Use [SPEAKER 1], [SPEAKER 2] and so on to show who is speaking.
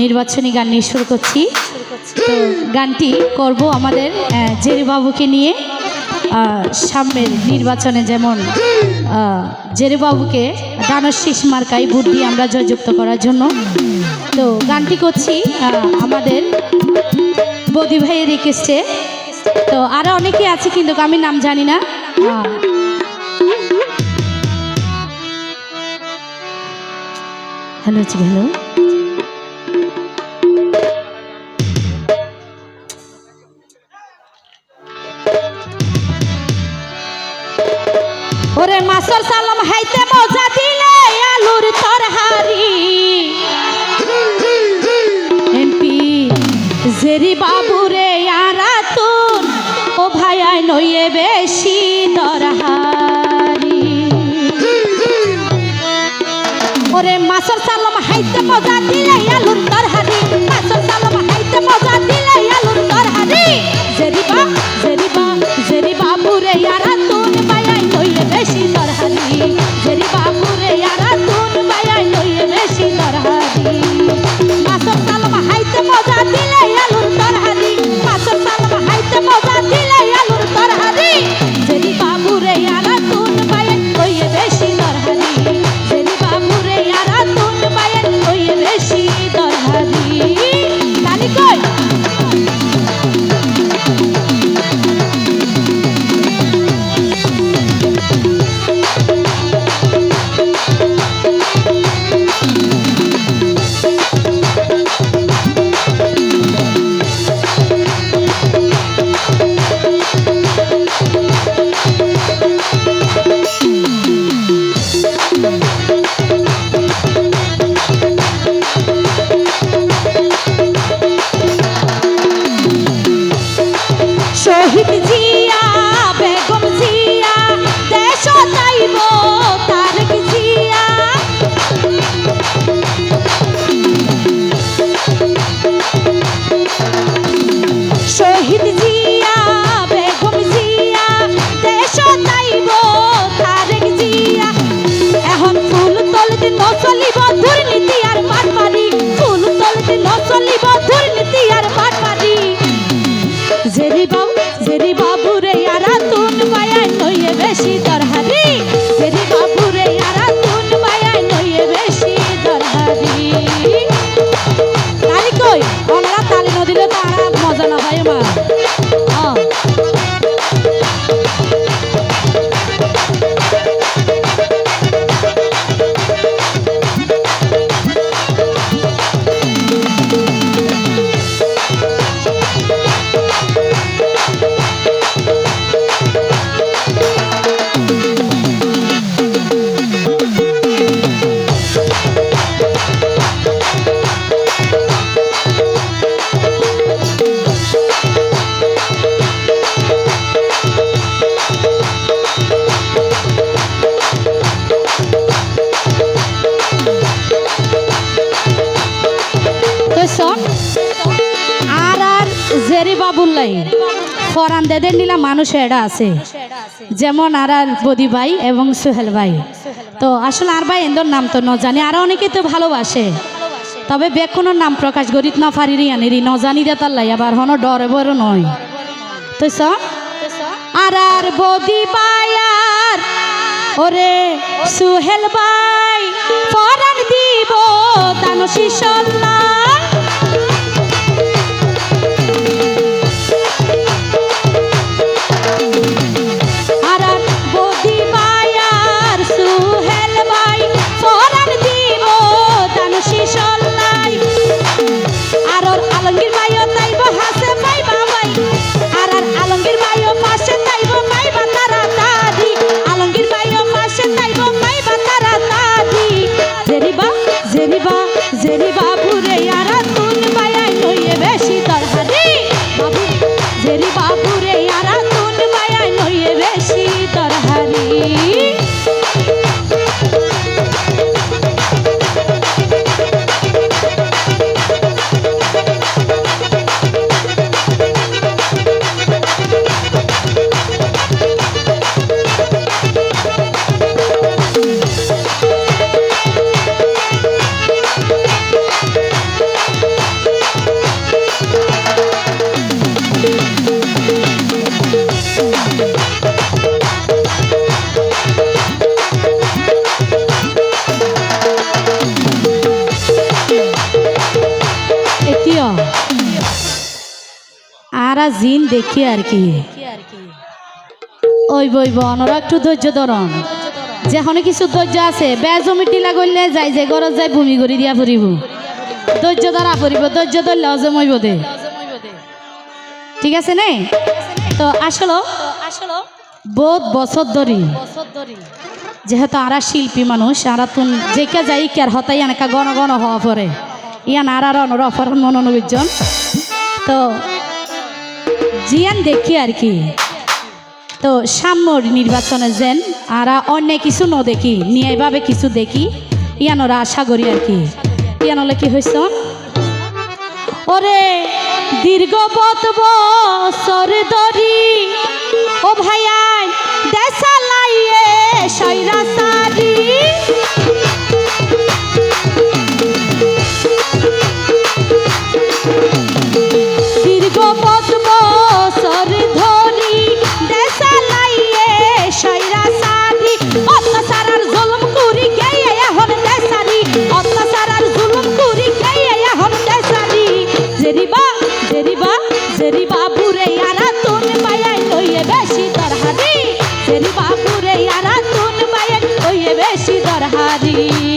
[SPEAKER 1] নির্বাচনী গান নিয়ে শুরু করছি। গানটি করব আমাদের আহ, জেরি বাবুকে নিয়ে সামনের নির্বাচনে যেমন আহ, জেরি বাবুকে ডানার শীষ মার্কায় ভোট দিয়ে আমরা জয়যুক্ত করার জন্য। তো গানটি করছি আমাদের বদি ভাইয়ের রিকোয়েস্টে। তো আরও অনেকে আছে কিন্তু আমি নাম জানি না। Hello hello. ওরে মাসর সালাম, হাইতে মজা দিলে আলুর তরহারি। এমপি জেরি বাবুরে আরা তুন ও ভাইয়াই নইয়ে বেশি দরহারি ওরে মাসর সালাম, হাইতে মজা দিলে আলুর তরহারি। নচলিব দুর্নীতি আর মারমারি ফুল তলতে নচলিব জেরি বাবুল্লাই, ফরান দেদের নিলা মানুষ এরা আছে। যেমন আর বদি ভাই এবং সোহেল ভাই। তো আসলে আর ভাই এন্দর নাম তো ন জানি, আর অনেকে তো ভালোবাসে। তবে বেকুনোর নাম প্রকাশ করিত না পারি রিয়ানিরি ন জানি দে তার লাই, আবার হনো ডরে বড় নয়। তো আর আর বদি ভাই আর, ওরে সুহেল ভাই, ফরান দিব তানো শিশল্লা জেরিবা জেরিবা পুরে ইয়ারা আরা জিন দেখি আর কি। ওই বই অনরা একটু ধৈর্য ধরন। যেখানে কিছু ধৈর্য আছে বেজমি টিলা করলে যাই, যে ঘরত যাই ভূমি করে দিয়া ফুরিব। ধৈর্য ধরা ফুরিব, ধৈর্য ধরলে অজে মইব দে। ঠিক আছে নে? তো আসলো আসলো বহুত বছর ধরি। যেহেতু আরা শিল্পী মানুষ, আরা তুন যেকে যাই কের হতাই এনেকা গণ গণ হওয়া পরে। ইয়ান আর আর অনর অফার মনোনবিজন তো জিয়ান দেখি আর কি। তো সাম্যর নির্বাচনে যেন আর অন্য কিছু ন দেখি, নিয়ে এভাবে কিছু দেখি, ইয়ানোরা আশা করি আর কি। ইয়ানলে কি হয়েছ ওরে দীর্ঘ পথ বছর ধরি জেরিবা জেরিবা জেরিবা পুরে আরা তুন পায়াই লইয়ে বেশি দরহারি জেরিবা পুরে আরা তুন পায়াই লইয়ে বেশি দরহারি